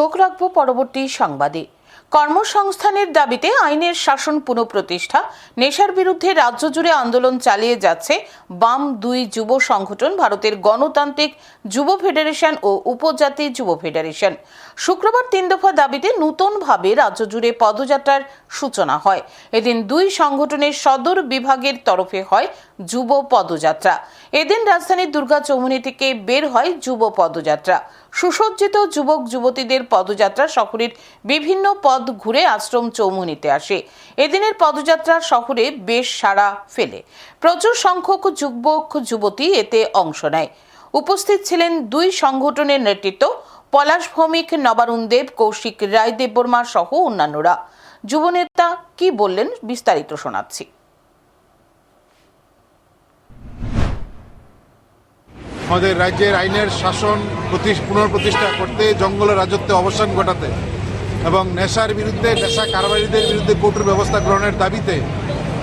চোখ রাখব পরবর্তী সংবাদে। কর্মসংস্থানের দাবিতে আইনের শাসন পুনঃপ্রতিষ্ঠা, নেশার বিরুদ্ধে রাজ্য জুড়ে আন্দোলন চালিয়ে যাচ্ছে বাম দুই যুব সংগঠন, ভারতের গণতান্ত্রিক যুব ফেডারেশন ও উপজাতি যুব ফেডারেশন। শুক্রবার তিন দফা দাবিতে নতুনভাবে রাজ্য জুড়ে পদযাত্রার সূচনা হয়। এদিন দুই সংগঠনের সদর বিভাগের তরফে হয় যুব পদযাত্রা। এদিন রাজধানীর দুর্গা চৌমুনি থেকে বের হয় যুব পদযাত্রা। সুসজ্জিত যুবক যুবতীদের পদযাত্রা, শহরের বিভিন্ন পদ ঘুরে আশ্রম চৌমুনিতে আসে। এদিনের পদযাত্রা শহরে বেশ সাড়া ফেলে। প্রচুর সংখ্যক যুবক, যুবতী এতে অংশ নেয়। উপস্থিত ছিলেন দুই সংগঠনের নেতৃত্ব, পলাশ ভৌমিক, নবারুণ দেব, কৌশিক রায়, দেববর্মা সহ অন্যান্যরা। যুবনেতা কি বললেন বিস্তারিত শোনাচ্ছি। আমাদের রাজ্যের আইনের শাসন পুনঃপ্রতিষ্ঠা করতে জঙ্গলের রাজত্বে অবসান ঘটাতে এবং নেশার বিরুদ্ধে, নেশা কারবারিদের বিরুদ্ধে কঠোর ব্যবস্থা গ্রহণের দাবিতে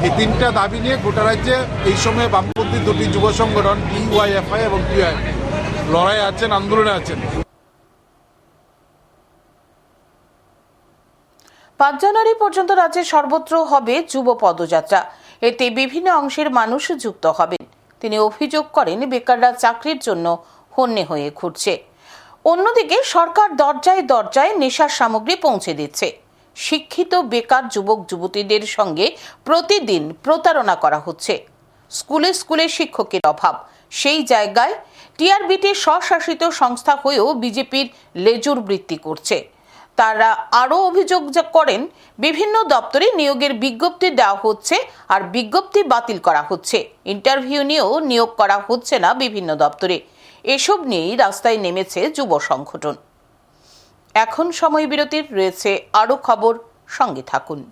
এই তিনটা দাবি নিয়ে গোটা রাজ্যে এই সময়ে বামপন্থী দুটি যুব সংগঠন ডিওয়াইএফআই এবং টিআই লড়াই আছেন, আন্দোলনে আছেন। পাঁচ জানুয়ারি পর্যন্ত রাজ্যে সর্বত্র হবে যুব পদযাত্রা। এতে বিভিন্ন অংশের মানুষ যুক্ত হবেন। তিনি অভিযোগ করেন, বেকাররা চাকরির জন্য হন্যে হয়ে ঘুরছে। অন্যদিকে সরকার দরজায় দরজায় নেশার সামগ্রী পৌঁছে দিচ্ছে। শিক্ষিত, বেকার যুবক, যুবতীদের সঙ্গে প্রতিদিন প্রতারণা করা হচ্ছে। স্কুলে স্কুলে শিক্ষকের অভাব। সেই জায়গায় টিআরবিটি স্বশাসিত সংস্থা হয়েও বিজেপির লেজুর বৃত্তি করছে। তারা আরও অভিযোগ করেন, বিভিন্ন দপ্তরে নিয়োগের বিজ্ঞপ্তি দেওয়া হচ্ছে আর বিজ্ঞপ্তি বাতিল করা হচ্ছে। ইন্টারভিউ নিয়েও নিয়োগ করা হচ্ছে না বিভিন্ন দপ্তরে। এসব নিয়েই রাস্তায় নেমেছে যুব সংগঠন। এখন সময় বিরতির রয়েছে আরও খবর। সঙ্গে থাকুন।